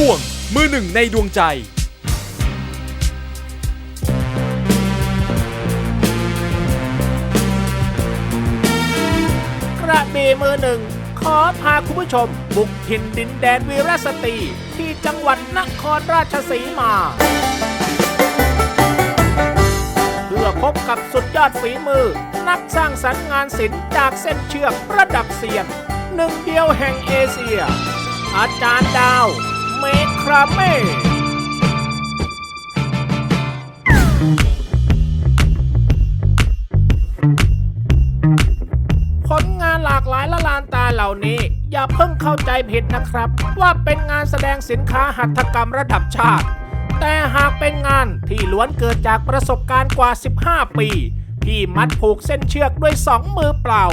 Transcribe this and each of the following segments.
ช่วง มือหนึ่งในดวงใจ กระบี่มือหนึ่ง ขอพาคุณผู้ชม บุกถิ่นดินแดนวีรสตรี ที่จังหวัดนครราชสีมา เพื่อพบกับสุดยอดฝีมือ นักสร้างสรรค์งานศิลป์จากเส้นเชือกประดับเสียนหนึ่งเดียวแห่งเอเชีย อาจารย์ดาว เมคราเม่ผลงานหลากหลายละลานตาเหล่านี้ อย่าเพิ่งเข้าใจผิดนะครับ ว่าเป็นงานแสดงสินค้าหัตถกรรมระดับชาติ แต่หากเป็นงานที่ล้วนเกิดจากประสบการณ์กว่า 15 ปี ที่มัดผูกเส้นเชือกด้วยสองมือเปล่า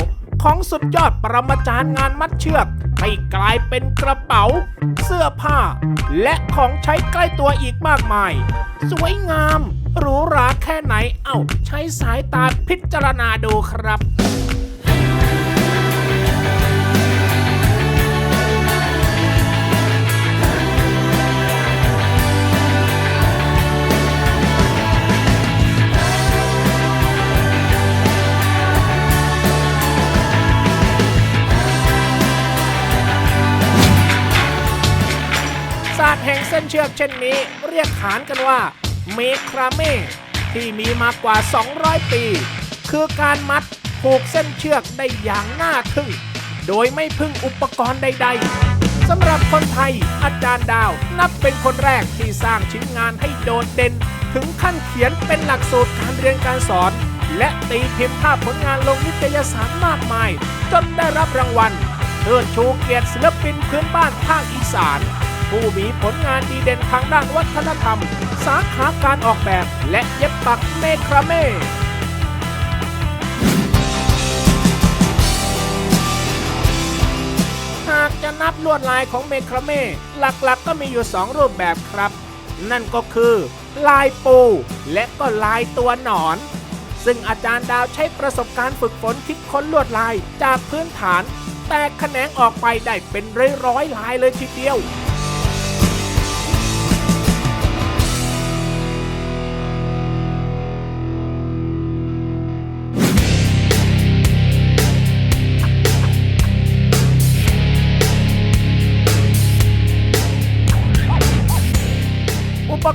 ของสุดยอดปรมาจารย์งานมัดเชือก ให้กลายเป็นกระเป๋า เสื้อผ้า และของใช้ใกล้ตัวอีกมากมาย สวยงามหรูหราแค่ไหน เอ้า ใช้สายตาพิจารณาดูครับ แห่งเส้นเชือกเช่นนี้ เรียกขานกันว่า เมคราเม่ที่มีมากกว่า 200 ปี คือการมัดผูกเส้นเชือกได้อย่างน่าทึ่ง โดยไม่พึ่งอุปกรณ์ใด ๆสำหรับคนไทยอาจารย์ดาวนับเป็นคนแรกที่สร้างชิ้นงานให้โดดเด่น ถึงขั้นเขียนเป็นหลักสูตรการเรียนการสอน และตีพิมพ์ภาพผลงานลงนิตยสารมากมาย จนได้รับรางวัลเทิดชูเกียรติศิลปินพื้นบ้านภาคอีสาน ผู้มีผลงานดีเด่นทางด้านวัฒนธรรม สาขาการออกแบบและเย็บปักเมคราเม่หากจะนับลวดลายของเมคราเม่หลักๆก็มีอยู่ 2 รูปแบบครับ นั่นก็คือ ลายปู และก็ลายตัวหนอน ซึ่งอาจารย์ดาวใช้ประสบการณ์ฝึกฝนคิดค้นลวดลายจากพื้นฐานแตกแขนงออกไปได้เป็นร้อยๆลายเลยทีเดียว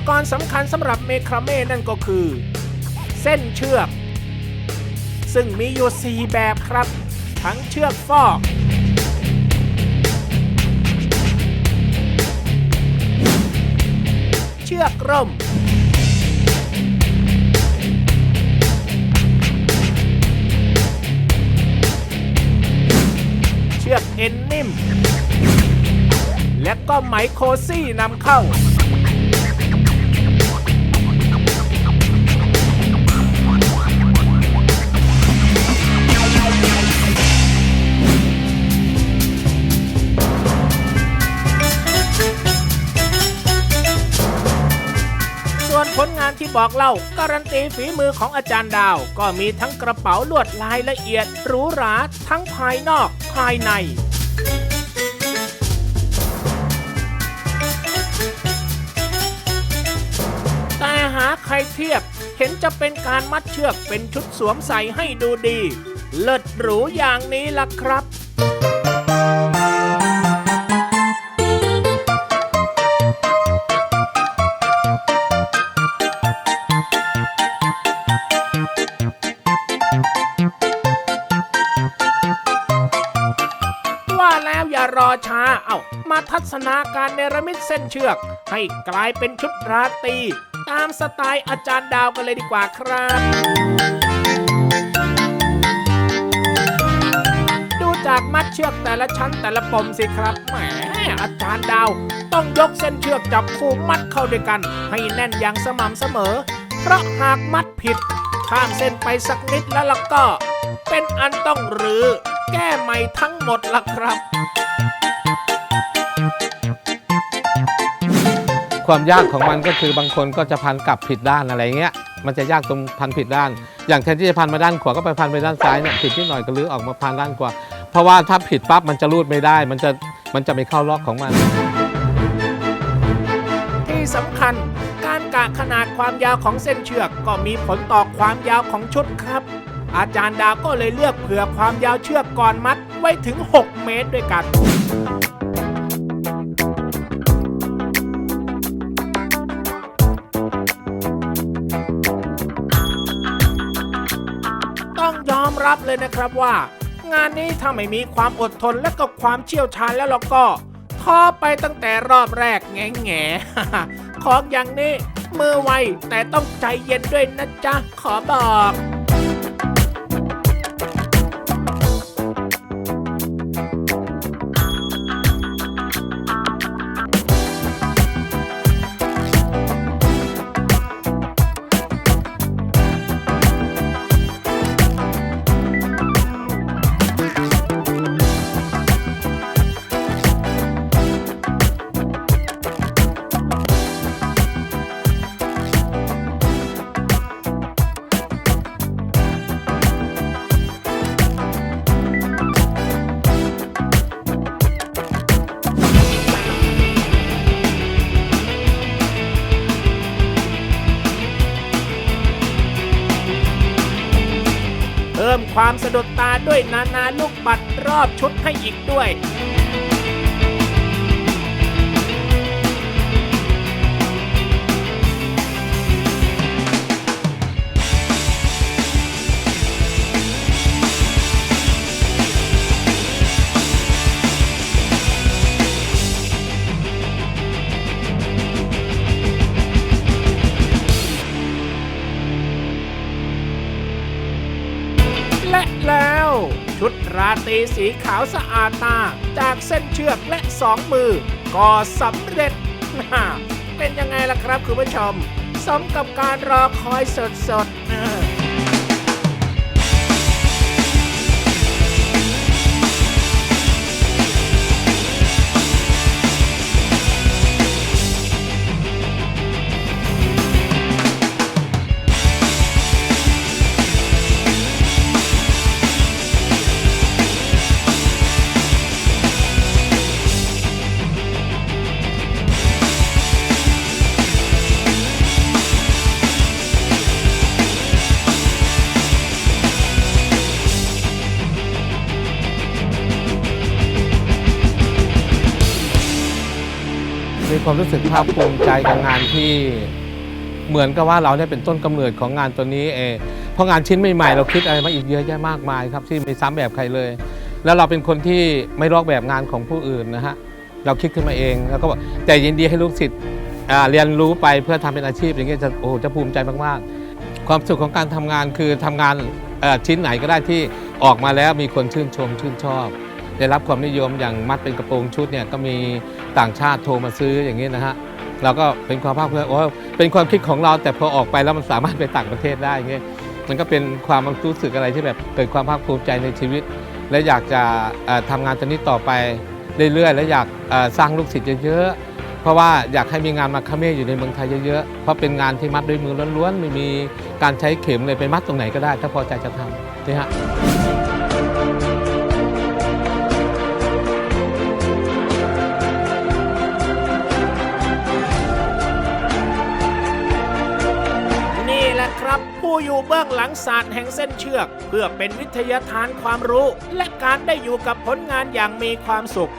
กรณ์สำคัญสำหรับเมคราเม่นั่นก็คือ เส้นเชือก ซึ่งมีอยู่ 4 แบบครับ ทั้งเชือกฟอก เชือกร่ม เชือกเอ็นนิ่ม และก็ไหมโคซี่นำเข้า ผลงานที่บอกเล่าการันตีฝีมือของอาจารย์ดาว ก็มีทั้งกระเป๋าลวดลายละเอียดหรูหราทั้งภายนอกภายในแต่หาใครเทียบเห็นจะเป็นการมัดเชือกเป็นชุดสวมใส่ให้ดูดี เลิศหรูอย่างนี้ล่ะครับ อย่ารอช้า เอามาทัศนาการเนรมิตเส้นเชือก ให้กลายเป็นชุดราตรีตามสไตล์อาจารย์ดาวกันเลยดีกว่าครับ ดูจากมัดเชือกแต่ละชั้นแต่ละปมสิครับแหมอาจารย์ดาว ต้องยกเส้นเชือกจับคู่มัดเข้าด้วยกัน ให้แน่นอย่างสม่ำเสมอ เพราะหากมัดผิด ข้ามเส้นไปสักนิดแล้วล่ะก็ เป็นอันต้องรื้อแก้ใหม่ทั้งหมดล่ะครับ ความยากของมันก็คือบางคนก็จะพันกลับผิดด้านอะไรเงี้ย มันจะยากตรงพันผิดด้าน อย่างแทนที่จะพันมาด้านขวาก็ไปพันไปด้านซ้ายเนี่ยผิดนิดหน่อยก็ลื้อออกมาพันด้านขวาเพราะว่าถ้าผิดปั๊บมันจะรูดไม่ได้ มันจะมันจะไม่เข้าล็อกของมัน ที่สำคัญ การกะขนาดความยาวของเส้นเชือก ก็มีผลต่อความยาวของชุดครับ อาจารย์ดาวก็เลยเลือกเผื่อความยาวเชือกก่อนมัดไว้ถึง 6 เมตรด้วยกัน รับเลยนะครับว่า งานนี้ถ้าไม่มีความอดทนและก็ความเชี่ยวชาญแล้วเราก็ท้อไปตั้งแต่รอบแรกแง่แง่ของอย่างนี้มือไวแต่ต้องใจเย็นด้วยนะจ๊ะขอบอก ความสะดุดตาด้วยนานาลูกปัดรอบชุดให้อีกด้วย ราตรีสีขาวสะอาดตาจากเส้นเชือกและสองมือ ก็สำเร็จ เป็นยังไงล่ะครับคุณผู้ชม สมกับการรอคอยสดๆ ความรู้สึกภาคภูมิใจกับงานที่เหมือนกับว่าเราได้เป็นต้นกำเนิดของงานตัวนี้เองเพราะงานชิ้นใหม่ๆเราคิดอะไรมาอีกเยอะแยะมากมายครับที่ไม่ซ้ำแบบใครเลย แล้วเราเป็นคนที่ไม่ลอกแบบงานของผู้อื่นนะฮะเราคิดขึ้นมาเองแล้วก็บอกแต่ยินดีให้ลูกศิษย์เรียนรู้ไปเพื่อทำเป็นอาชีพอย่างเงี้ยจะโอ้โหจะภูมิใจมากๆ ความสุขของการทำงานคือทำงานชิ้นไหนก็ได้ที่ออกมาแล้วมีคนชื่นชมชื่นชอบ ได้รับความนิยมอย่างมัดเป็นกระโปรงชุดเนี่ยก็มีต่างชาติโทรมาซื้ออย่างนี้นะฮะเราก็เป็นความภาคภูมิใจโอ้เป็นความคิดของเราแต่พอออกไปแล้วมันสามารถไปต่างประเทศได้อย่างเงี้ยมันก็เป็นความรู้สึกอะไรที่แบบเกิดความภาคภูมิใจในชีวิต และอยากจะเอ่อทำงานตัวนี้ต่อไปเรื่อยๆ และอยากสร้างลูกศิษย์เยอะๆ เพราะว่าอยากให้มีงานมาคาเม่อยู่ในเมืองไทยเยอะๆ เพราะเป็นงานที่มัดด้วยมือล้วนๆ ไม่มีการใช้เข็มเลยไปมัดตรงไหนก็ได้ ถ้าพอใจจะทำนี่ฮะ อยู่เบื้องหลังศาสตร์แห่งเส้นเชือก เพื่อเป็นวิทยาทานความรู้ และการได้อยู่กับผลงานอย่างมีความสุข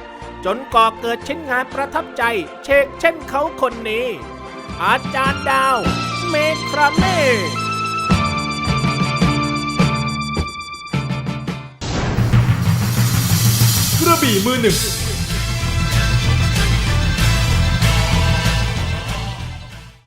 จนก่อเกิดชิ้นงานประทับใจ เชกเช่นเขาคนนี้ อาจารย์ดาว เมคราเม่กระบี่มือหนึ่ง